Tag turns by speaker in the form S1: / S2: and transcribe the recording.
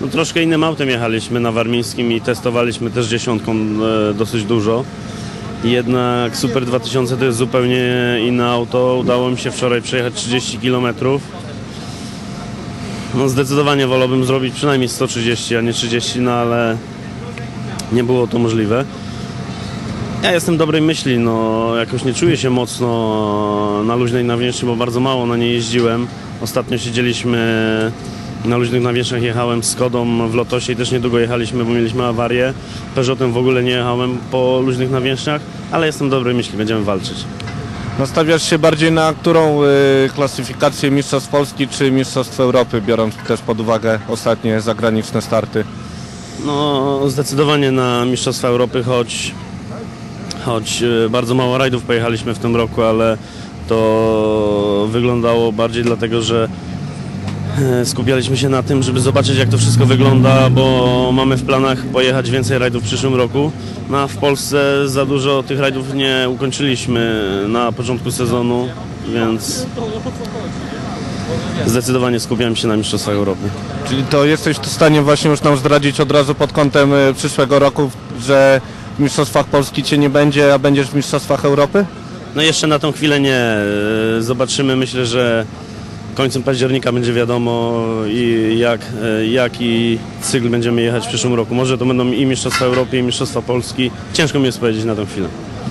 S1: No, troszkę innym autem jechaliśmy na Warmińskim i testowaliśmy też dziesiątką e, dosyć dużo. Jednak Super 2000 to jest zupełnie inne auto. Udało mi się wczoraj przejechać 30 km. No zdecydowanie wolałbym zrobić przynajmniej 130, a nie 30, no ale nie było to możliwe. Ja jestem dobrej myśli, no jakoś nie czuję się mocno na luźnej nawierzchni, bo bardzo mało na niej jeździłem. Ostatnio siedzieliśmy na luźnych nawierzchniach, jechałem z Kodą w Lotosie i też niedługo jechaliśmy, bo mieliśmy awarię. Peugeotem w ogóle nie jechałem po luźnych nawierzchniach, ale jestem dobrej myśli, będziemy walczyć.
S2: Nastawiasz się bardziej na którą y, klasyfikację Mistrzostw Polski czy Mistrzostw Europy, biorąc też pod uwagę ostatnie zagraniczne starty?
S1: No, zdecydowanie na Mistrzostwa Europy, choć, choć e, bardzo mało rajdów pojechaliśmy w tym roku, ale to wyglądało bardziej dlatego, że skupialiśmy się na tym, żeby zobaczyć jak to wszystko wygląda, bo mamy w planach pojechać więcej rajdów w przyszłym roku. No, a w Polsce za dużo tych rajdów nie ukończyliśmy na początku sezonu, więc zdecydowanie skupiałem się na Mistrzostwach Europy.
S2: Czyli to jesteś w stanie właśnie już nam zdradzić od razu pod kątem y, przyszłego roku, że w Mistrzostwach Polski Cię nie będzie, a będziesz w Mistrzostwach Europy?
S1: No jeszcze na tą chwilę nie. E, Zobaczymy, myślę, że końcem października będzie wiadomo i jak, e, jaki cykl będziemy jechać w przyszłym roku. Może to będą i Mistrzostwa Europy, i Mistrzostwa Polski. Ciężko mi jest powiedzieć na tę chwilę.